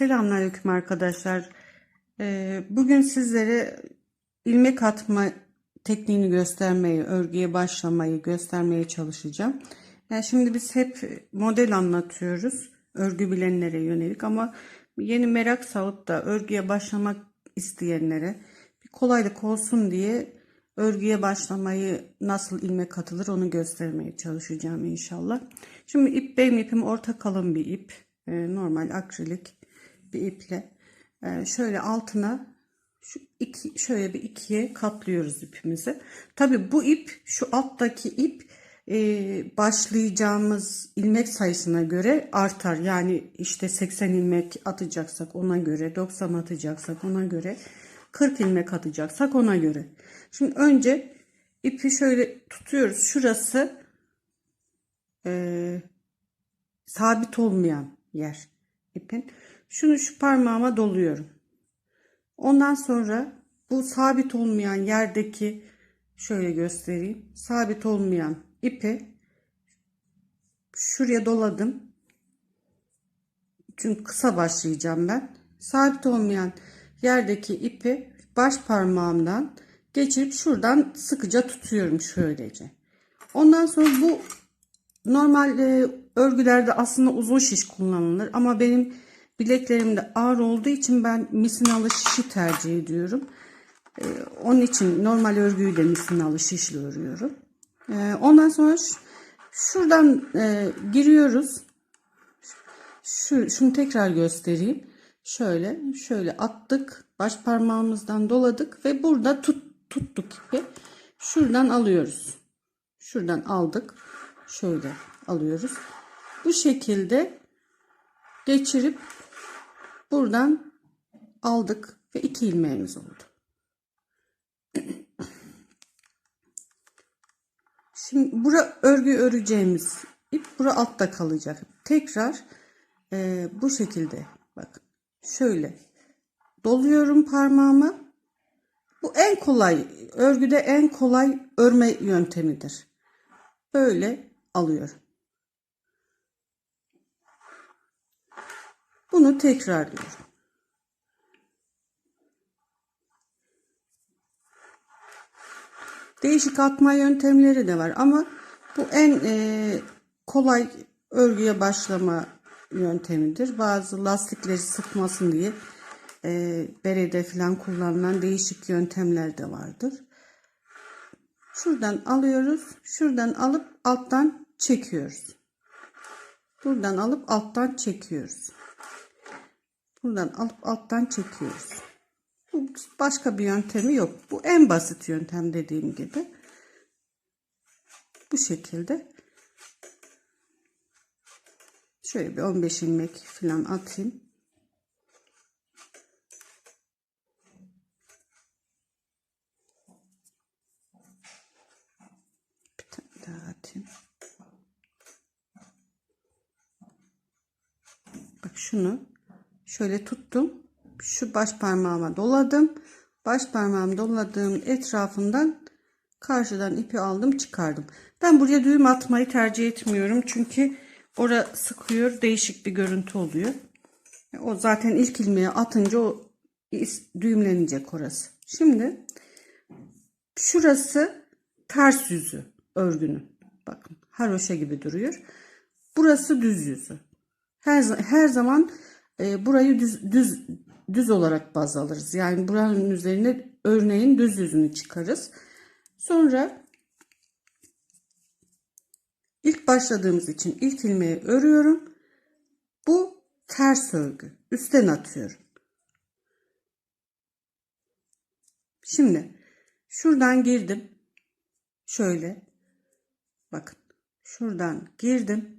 Selamünaleyküm arkadaşlar. Ee, Bugün sizlere ilmek atma tekniğini göstermeyi, örgüye başlamayı göstermeye çalışacağım. Yani şimdi biz hep model anlatıyoruz, örgü bilenlere yönelik ama yeni merak salıp da örgüye başlamak isteyenlere bir kolaylık olsun diye örgüye başlamayı nasıl ilmek atılır onu göstermeye çalışacağım inşallah. Şimdi ip benim ipim orta kalın bir ip. Ee, normal akrilik bir iple e, şöyle altına şu iki şöyle bir ikiye katlıyoruz ipimizi. Tabi bu ip şu alttaki ip e, başlayacağımız ilmek sayısına göre artar. Yani işte 80 ilmek atacaksak ona göre, 90 atacaksak ona göre, 40 ilmek atacaksak ona göre. Şimdi önce ipi şöyle tutuyoruz. Şurası e, sabit olmayan yer ipin. Şunu şu parmağıma doluyorum. Ondan sonra bu sabit olmayan yerdeki şöyle göstereyim. Sabit olmayan ipi şuraya doladım. Çünkü kısa başlayacağım ben. Sabit olmayan yerdeki ipi baş parmağımdan geçirip şuradan sıkıca tutuyorum şöylece. Ondan sonra bu normal e, örgülerde aslında uzun şiş kullanılır ama benim bileklerimde ağır olduğu için ben misinalı şişi tercih ediyorum. E, onun için normal örgüyü de misinalı şişle örüyorum. E, ondan sonra şuradan e, giriyoruz. Şu, şunu tekrar göstereyim. Şöyle şöyle attık. Baş parmağımızdan doladık ve burada tut, tuttuk ipi. Şuradan alıyoruz. Şuradan aldık. Şöyle alıyoruz. Bu şekilde geçirip buradan aldık ve iki ilmeğimiz oldu. Şimdi bura örgü öreceğimiz ip bura altta kalacak. Tekrar e, bu şekilde bakın şöyle doluyorum parmağımı. Bu en kolay örgüde en kolay örme yöntemidir. Böyle alıyorum. Bunu tekrarlıyorum. Değişik atma yöntemleri de var ama bu en e, kolay örgüye başlama yöntemidir. Bazı lastikleri sıkmasın diye e, berede falan kullanılan değişik yöntemler de vardır. Şuradan alıyoruz. Şuradan alıp alttan çekiyoruz. Buradan alıp alttan çekiyoruz. Buradan alıp alttan çekiyoruz. Bu başka bir yöntemi yok. Bu en basit yöntem dediğim gibi. Bu şekilde. Şöyle bir 15 ilmek falan atayım. Atayım. Bak şunu şöyle tuttum. Şu baş parmağıma doladım. Baş parmağım doladığım etrafından karşıdan ipi aldım çıkardım. Ben buraya düğüm atmayı tercih etmiyorum. Çünkü ora sıkıyor değişik bir görüntü oluyor. O zaten ilk ilmeği atınca o düğümlenecek orası. Şimdi şurası ters yüzü örgünün. Bakın haroşa gibi duruyor. Burası düz yüzü. Her, her zaman e, burayı düz, düz düz olarak baz alırız. Yani buranın üzerine örneğin düz yüzünü çıkarız. Sonra ilk başladığımız için ilk ilmeği örüyorum. Bu ters örgü. Üstten atıyorum. Şimdi şuradan girdim. Şöyle. Bakın. Şuradan girdim.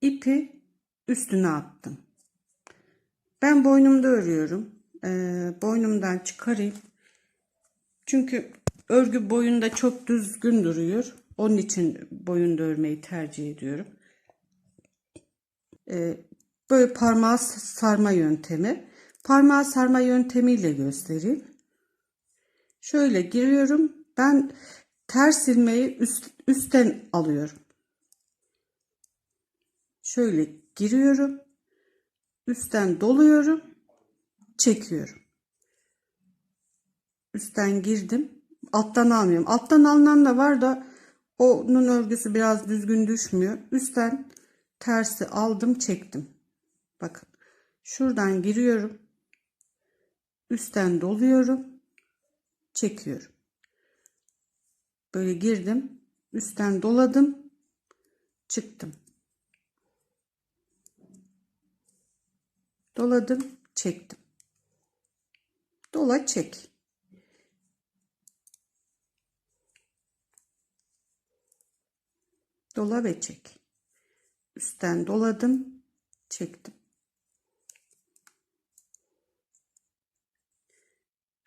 ipi üstüne attım. Ben boynumda örüyorum. Ee, boynumdan çıkarayım. Çünkü örgü boyunda çok düzgün duruyor. Onun için boyunda örmeyi tercih ediyorum. Ee, böyle parmağı sarma yöntemi. Parmağı sarma yöntemiyle göstereyim. Şöyle giriyorum. Ben ters ilmeği üst, üstten alıyorum. Şöyle giriyorum üstten doluyorum. çekiyorum. Üstten girdim. Alttan almıyorum. Alttan alınan da var da onun örgüsü biraz düzgün düşmüyor. Üstten tersi aldım çektim. Bakın. Şuradan giriyorum. Üstten doluyorum. Çekiyorum. Böyle girdim. Üstten doladım. Çıktım. Doladım, çektim. Dola çek. Dola ve çek. Üstten doladım, çektim.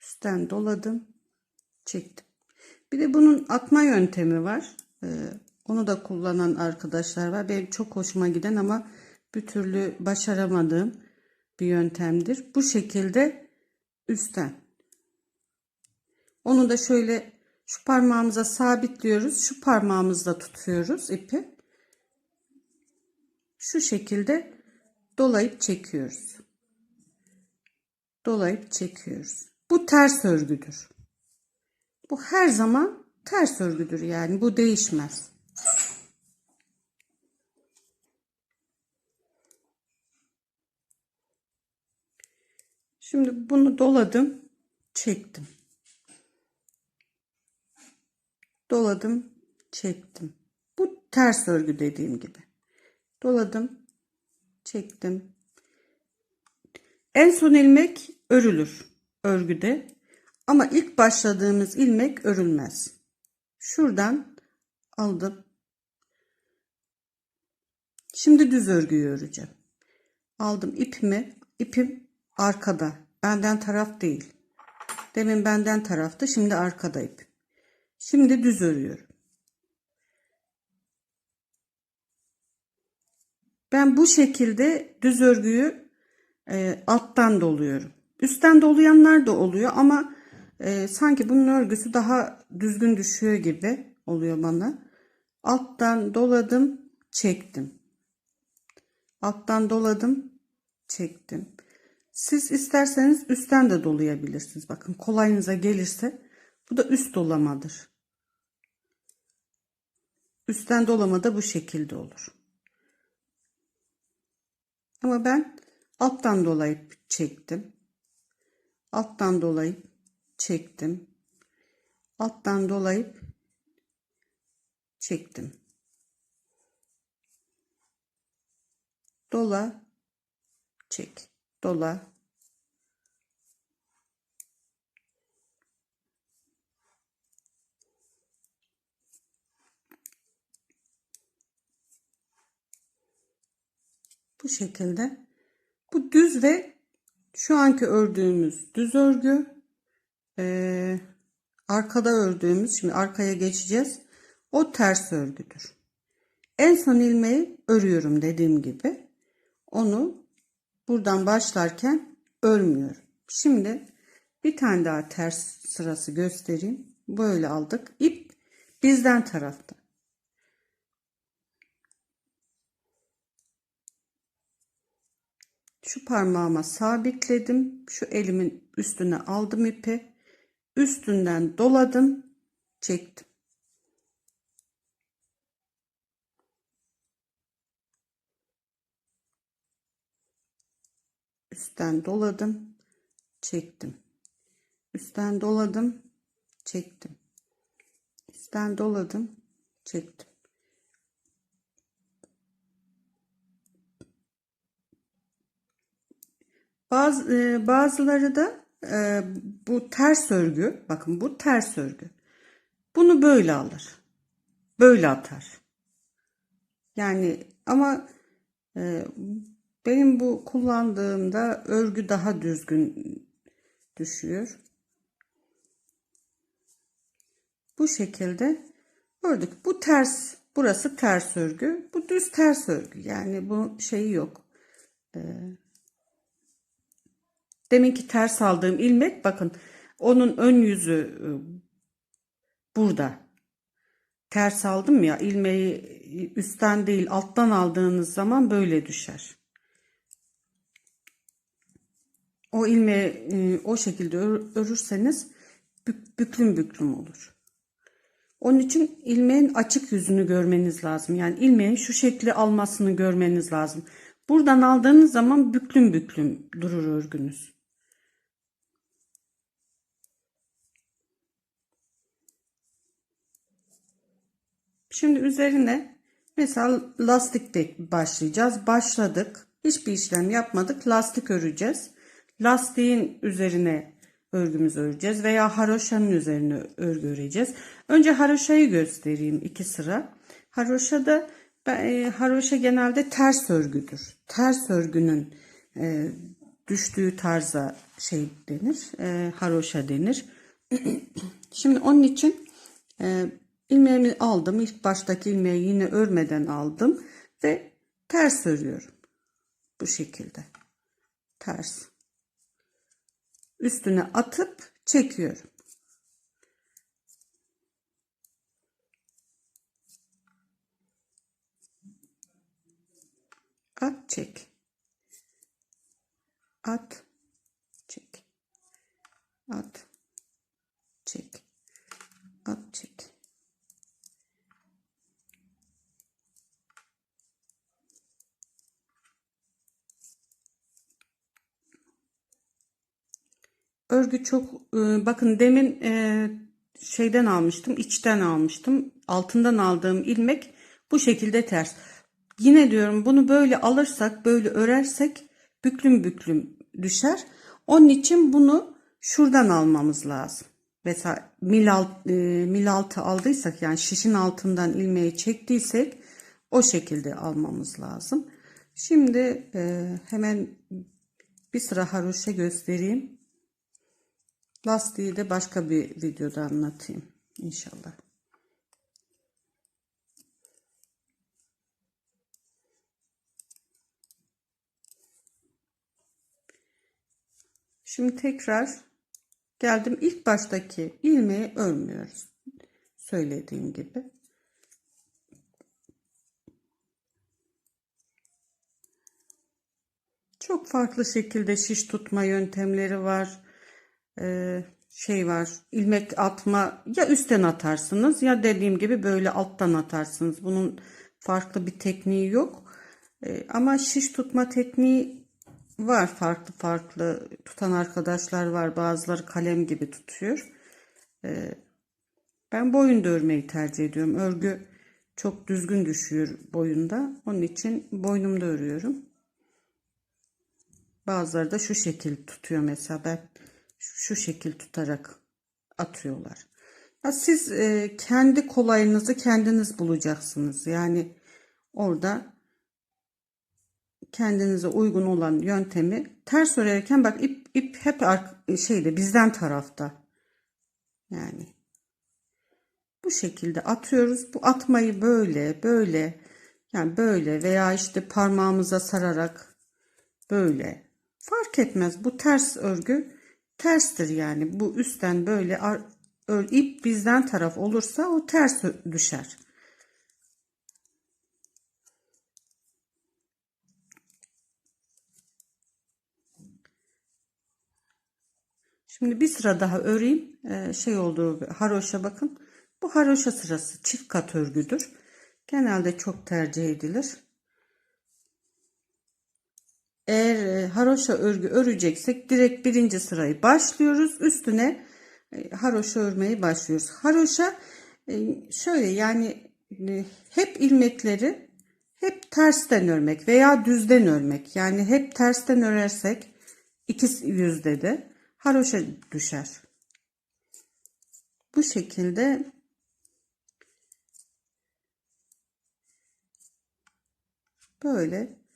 Üstten doladım, çektim. Bir de bunun atma yöntemi var. Ee, onu da kullanan arkadaşlar var. Benim çok hoşuma giden ama bir türlü başaramadığım bir yöntemdir. Bu şekilde üstten. Onu da şöyle şu parmağımıza sabitliyoruz. Şu parmağımızla tutuyoruz ipi. Şu şekilde dolayıp çekiyoruz. Dolayıp çekiyoruz. Bu ters örgüdür. Bu her zaman ters örgüdür yani bu değişmez. Şimdi bunu doladım, çektim. Doladım, çektim. Bu ters örgü dediğim gibi. Doladım, çektim. En son ilmek örülür örgüde. Ama ilk başladığımız ilmek örülmez. Şuradan aldım. Şimdi düz örgüyü öreceğim. Aldım ipimi. İpim arkada. Benden taraf değil. Demin benden taraftı. Şimdi arkada ip. Şimdi düz örüyorum. Ben bu şekilde düz örgüyü e, alttan doluyorum. Üstten dolayanlar da oluyor ama e, sanki bunun örgüsü daha düzgün düşüyor gibi oluyor bana. Alttan doladım, çektim. Alttan doladım, çektim. Siz isterseniz üstten de dolayabilirsiniz. Bakın kolayınıza gelirse bu da üst dolamadır. Üstten dolama da bu şekilde olur. Ama ben alttan dolayıp çektim. Alttan dolayıp çektim. Alttan dolayıp çektim. Dola, çek. Dola, bu şekilde. Bu düz ve şu anki ördüğümüz düz örgü. Ee, arkada ördüğümüz, şimdi arkaya geçeceğiz. O ters örgüdür. En son ilmeği örüyorum dediğim gibi. Onu buradan başlarken örmüyorum. Şimdi bir tane daha ters sırası göstereyim. Böyle aldık. İp bizden tarafta. Şu parmağıma sabitledim. Şu elimin üstüne aldım ipi. Üstünden doladım. Çektim. Üstten doladım. Çektim. Üstten doladım. Çektim. Üstten doladım. Çektim. Bazı, e, bazıları da e, bu ters örgü, bakın bu ters örgü. Bunu böyle alır. Böyle atar. Yani ama e, benim bu kullandığımda örgü daha düzgün düşüyor. Bu şekilde ördük. Bu ters, burası ters örgü. Bu düz ters örgü. Yani bu şeyi yok. Ee, Deminki ters aldığım ilmek bakın onun ön yüzü e, burada. Ters aldım ya ilmeği üstten değil alttan aldığınız zaman böyle düşer. O ilmeği e, o şekilde ör- örürseniz bük- büklüm büklüm olur. Onun için ilmeğin açık yüzünü görmeniz lazım. Yani ilmeğin şu şekli almasını görmeniz lazım. Buradan aldığınız zaman büklüm büklüm durur örgünüz. Şimdi üzerine mesela lastikle başlayacağız. Başladık. Hiçbir işlem yapmadık. Lastik öreceğiz. Lastiğin üzerine örgümüzü öreceğiz veya haroşanın üzerine örgü öreceğiz. Önce haroşayı göstereyim iki sıra. Haroşada e, haroşa genelde ters örgüdür. Ters örgünün e, düştüğü tarza şey denir. E, haroşa denir. Şimdi onun için e, ilmeğimi aldım. İlk baştaki ilmeği yine örmeden aldım ve ters örüyorum. Bu şekilde. Ters. Üstüne atıp çekiyorum. At çek. At çek. At çek. At çek. Örgü çok e, bakın demin e, şeyden almıştım, içten almıştım. Altından aldığım ilmek bu şekilde ters. Yine diyorum bunu böyle alırsak, böyle örersek büklüm büklüm düşer. Onun için bunu şuradan almamız lazım. Mesela mil, alt, e, mil altı aldıysak yani şişin altından ilmeği çektiysek o şekilde almamız lazım. Şimdi e, hemen bir sıra haroşa göstereyim. Lastiği de başka bir videoda anlatayım inşallah. Şimdi tekrar geldim. İlk baştaki ilmeği örmüyoruz. Söylediğim gibi. Çok farklı şekilde şiş tutma yöntemleri var. Ee, şey var. ilmek atma ya üstten atarsınız ya dediğim gibi böyle alttan atarsınız. Bunun farklı bir tekniği yok. Ee, ama şiş tutma tekniği var farklı farklı tutan arkadaşlar var. Bazıları kalem gibi tutuyor. Ee, ben boyunda örmeyi tercih ediyorum. Örgü çok düzgün düşüyor boyunda. Onun için boynumda örüyorum. Bazıları da şu şekil tutuyor mesela ben şu şekil tutarak atıyorlar. Ya siz e, kendi kolayınızı kendiniz bulacaksınız. Yani orada kendinize uygun olan yöntemi ters örerken bak ip ip hep şeyde bizden tarafta. Yani bu şekilde atıyoruz. Bu atmayı böyle böyle yani böyle veya işte parmağımıza sararak böyle fark etmez. Bu ters örgü terstir yani. Bu üstten böyle ip bizden taraf olursa o ters düşer. Şimdi bir sıra daha öreyim. Ee, şey olduğu haroşa bakın. Bu haroşa sırası çift kat örgüdür. Genelde çok tercih edilir. Eğer haroşa örgü öreceksek direkt birinci sırayı başlıyoruz. Üstüne e, haroşa örmeyi başlıyoruz. Haroşa e, şöyle yani hep ilmekleri hep tersten örmek veya düzden örmek. Yani hep tersten örersek iki yüzde de haroşa düşer. Bu şekilde böyle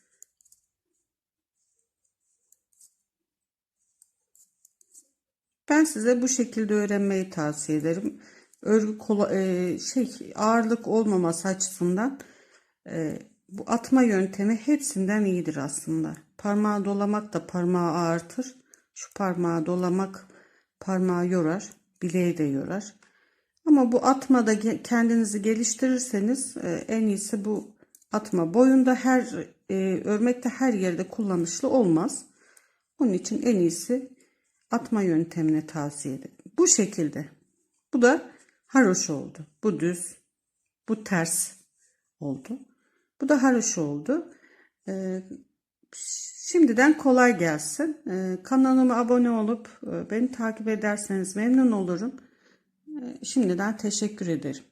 Ben size bu şekilde öğrenmeyi tavsiye ederim. Örgü kola, e, şey ağırlık olmaması açısından e, bu atma yöntemi hepsinden iyidir aslında. Parmağı dolamak da parmağı ağırtır. Şu parmağı dolamak parmağı yorar, bileği de yorar. Ama bu atmada kendinizi geliştirirseniz e, en iyisi bu atma. Boyunda her e, örmekte her yerde kullanışlı olmaz. Onun için en iyisi atma yöntemini tavsiye ederim. Bu şekilde. Bu da haroş oldu. Bu düz. Bu ters oldu. Bu da haroş oldu. Ee, şimdiden kolay gelsin. Ee, kanalıma abone olup e, beni takip ederseniz memnun olurum. Ee, şimdiden teşekkür ederim.